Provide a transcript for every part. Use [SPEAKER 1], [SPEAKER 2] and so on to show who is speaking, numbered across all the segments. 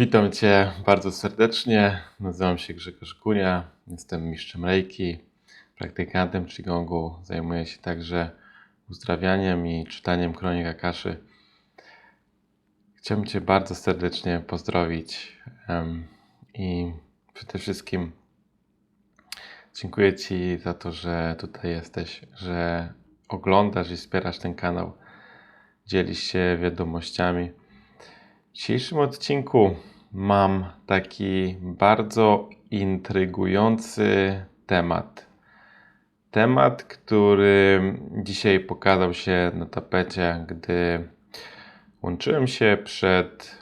[SPEAKER 1] Witam Cię bardzo serdecznie. Nazywam się Grzegorz Kunia. Jestem mistrzem Reiki, praktykantem Qigongu. Zajmuję się także uzdrawianiem i czytaniem kronik Akaszy. Chciałbym Cię bardzo serdecznie pozdrowić i przede wszystkim dziękuję Ci za to, że tutaj jesteś, że oglądasz i wspierasz ten kanał, dzielisz się wiadomościami. W dzisiejszym odcinku mam taki bardzo intrygujący temat. Temat, który dzisiaj pokazał się na tapecie, gdy łączyłem się przed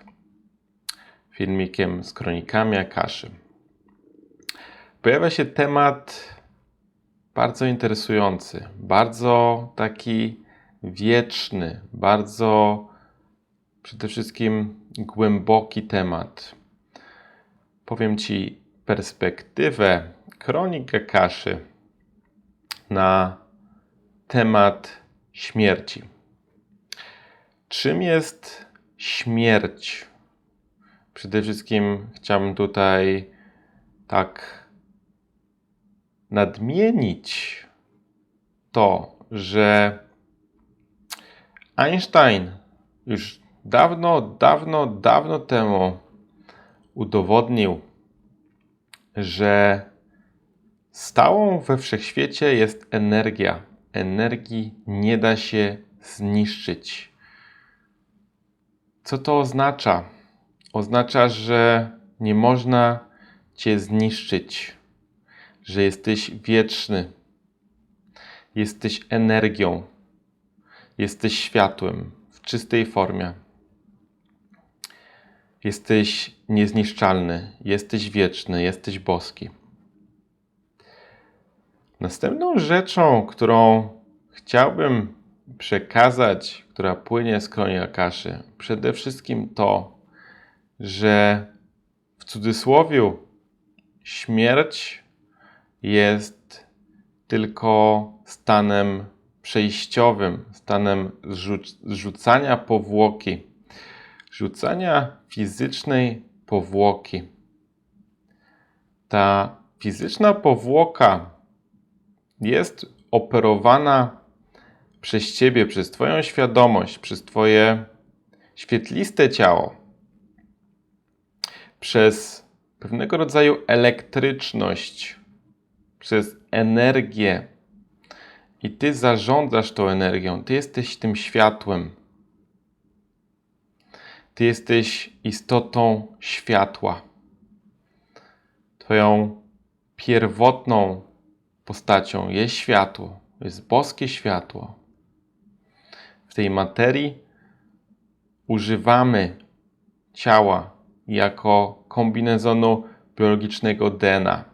[SPEAKER 1] filmikiem z kronikami Akaszy. Pojawia się temat bardzo interesujący, bardzo taki wieczny, bardzo przede wszystkim głęboki temat. Powiem Ci perspektywę kronik Akaszy na temat śmierci. Czym jest śmierć? Przede wszystkim chciałbym tutaj tak nadmienić to, że Einstein już dawno, dawno, dawno temu udowodnił, że stałą we wszechświecie jest energia. Energii nie da się zniszczyć. Co to oznacza? Oznacza, że nie można cię zniszczyć, że jesteś wieczny, jesteś energią, jesteś światłem w czystej formie. Jesteś niezniszczalny, jesteś wieczny, jesteś boski. Następną rzeczą, którą chciałbym przekazać, która płynie z kroni Akaszy, przede wszystkim to, że w cudzysłowie śmierć jest tylko stanem przejściowym, stanem zrzuc- zrzucania powłoki, rzucania fizycznej powłoki. Ta fizyczna powłoka jest operowana przez ciebie, przez Twoją świadomość, przez Twoje świetliste ciało, przez pewnego rodzaju elektryczność, przez energię. I Ty zarządzasz tą energią, Ty jesteś tym światłem. Ty jesteś istotą światła. Twoją pierwotną postacią jest światło, jest boskie światło. W tej materii używamy ciała jako kombinezonu biologicznego DNA.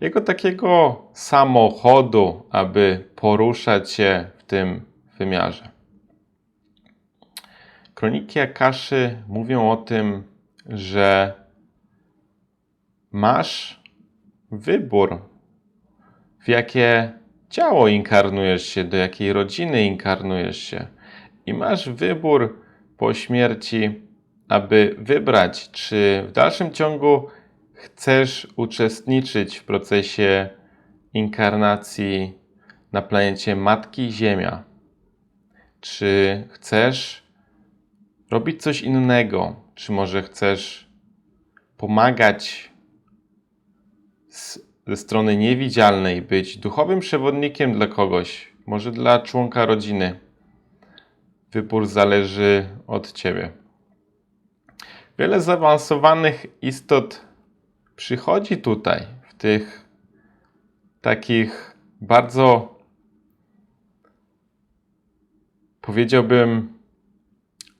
[SPEAKER 1] Jako takiego samochodu, aby poruszać się w tym wymiarze. Kroniki Akaszy mówią o tym, że masz wybór, w jakie ciało inkarnujesz się, do jakiej rodziny inkarnujesz się. I masz wybór po śmierci, aby wybrać, czy w dalszym ciągu chcesz uczestniczyć w procesie inkarnacji na planecie Matki Ziemia. Czy chcesz robić coś innego? Czy może chcesz pomagać z, ze strony niewidzialnej, być duchowym przewodnikiem dla kogoś, może dla członka rodziny? Wybór zależy od ciebie. Wiele zaawansowanych istot przychodzi tutaj, w tych takich bardzo, powiedziałbym,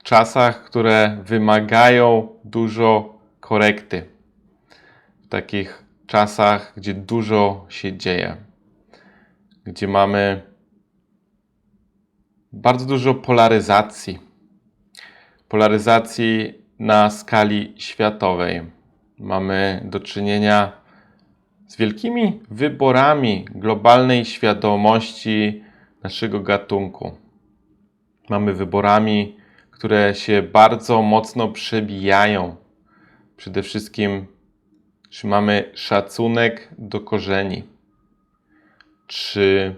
[SPEAKER 1] czasach, które wymagają dużo korekty. W takich czasach, gdzie dużo się dzieje, gdzie mamy bardzo dużo polaryzacji. Polaryzacji na skali światowej. Mamy do czynienia z wielkimi wyborami globalnej świadomości naszego gatunku. Mamy wyborami, które się bardzo mocno przebijają przede wszystkim, czy mamy szacunek do korzeni, czy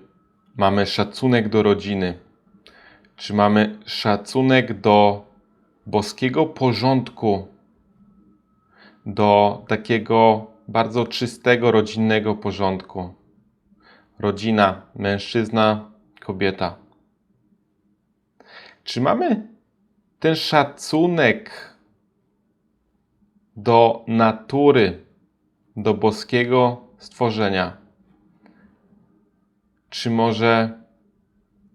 [SPEAKER 1] mamy szacunek do rodziny, czy mamy szacunek do boskiego porządku, do takiego bardzo czystego rodzinnego porządku. Rodzina, mężczyzna, kobieta. Czy mamy ten szacunek do natury, do boskiego stworzenia? Czy może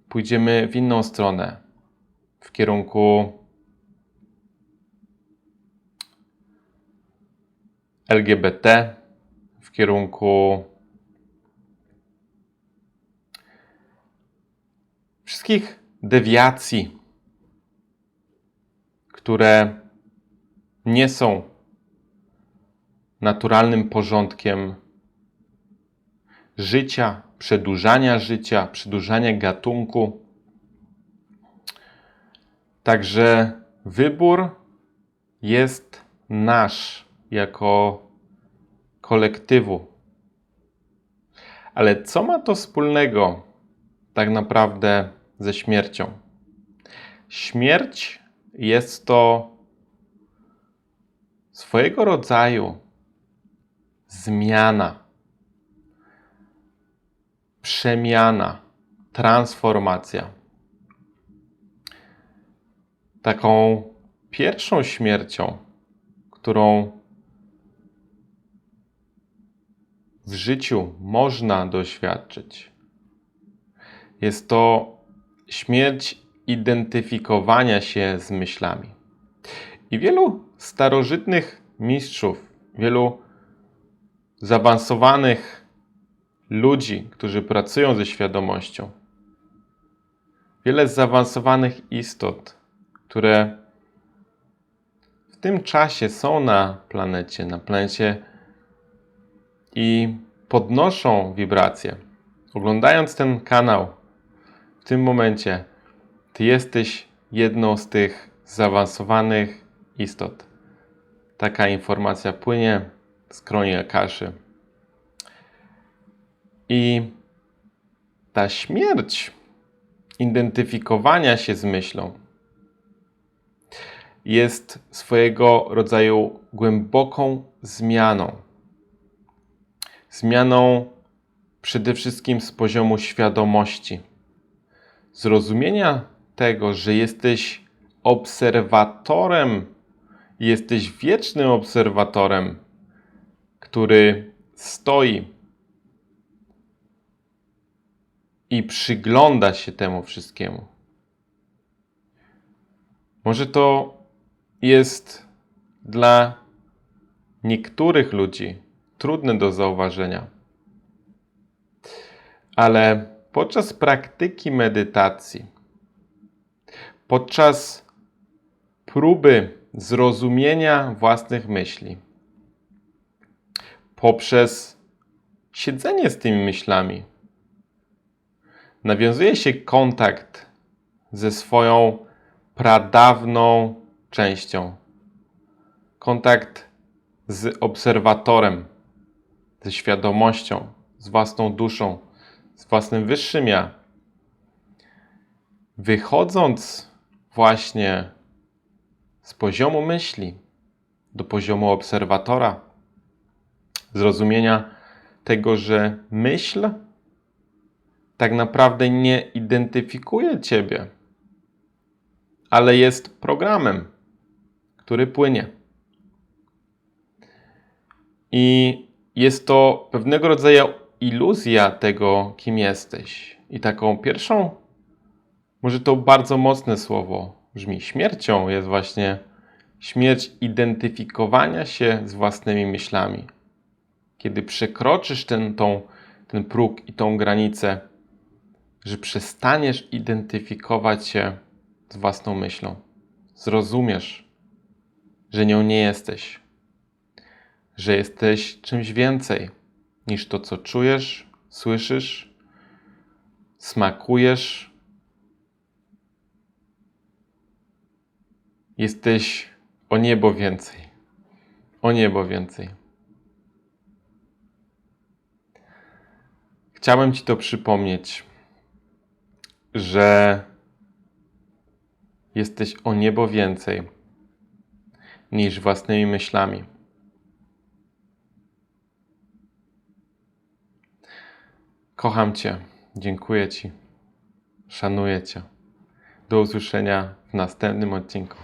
[SPEAKER 1] pójdziemy w inną stronę, w kierunku LGBT, w kierunku wszystkich dewiacji, które nie są naturalnym porządkiem życia, przedłużania życia, przedłużania gatunku. Także wybór jest nasz jako kolektywu. Ale co ma to wspólnego tak naprawdę ze śmiercią? Śmierć jest to swojego rodzaju zmiana, przemiana, transformacja. Taką pierwszą śmiercią, którą w życiu można doświadczyć, jest to śmierć identyfikowania się z myślami. I wielu starożytnych mistrzów, wielu zaawansowanych ludzi, którzy pracują ze świadomością, wiele zaawansowanych istot, które w tym czasie są na planecie, na planecie i podnoszą wibracje. Oglądając ten kanał w tym momencie, ty jesteś jedną z tych zaawansowanych istot. Taka informacja płynie z kroni Akaszy. I ta śmierć identyfikowania się z myślą jest swojego rodzaju głęboką zmianą. Zmianą przede wszystkim z poziomu świadomości, zrozumienia tego, że jesteś obserwatorem, jesteś wiecznym obserwatorem, który stoi i przygląda się temu wszystkiemu. Może to jest dla niektórych ludzi trudne do zauważenia, ale podczas praktyki medytacji, podczas próby zrozumienia własnych myśli, poprzez siedzenie z tymi myślami, nawiązuje się kontakt ze swoją pradawną częścią. Kontakt z obserwatorem, ze świadomością, z własną duszą, z własnym wyższym ja. Wychodząc właśnie z poziomu myśli do poziomu obserwatora, zrozumienia tego, że myśl tak naprawdę nie identyfikuje Ciebie, ale jest programem, który płynie. I jest to pewnego rodzaju iluzja tego, kim jesteś. I taką pierwszą, może to bardzo mocne słowo brzmi, śmiercią jest właśnie śmierć identyfikowania się z własnymi myślami. Kiedy przekroczysz ten, tą, ten próg i tą granicę, że przestaniesz identyfikować się z własną myślą, zrozumiesz, że nią nie jesteś, że jesteś czymś więcej niż to, co czujesz, słyszysz, smakujesz. Jesteś o niebo więcej, o niebo więcej. Chciałem Ci to przypomnieć, że jesteś o niebo więcej niż własnymi myślami. Kocham Cię, dziękuję Ci, szanuję Cię. Do usłyszenia w następnym odcinku.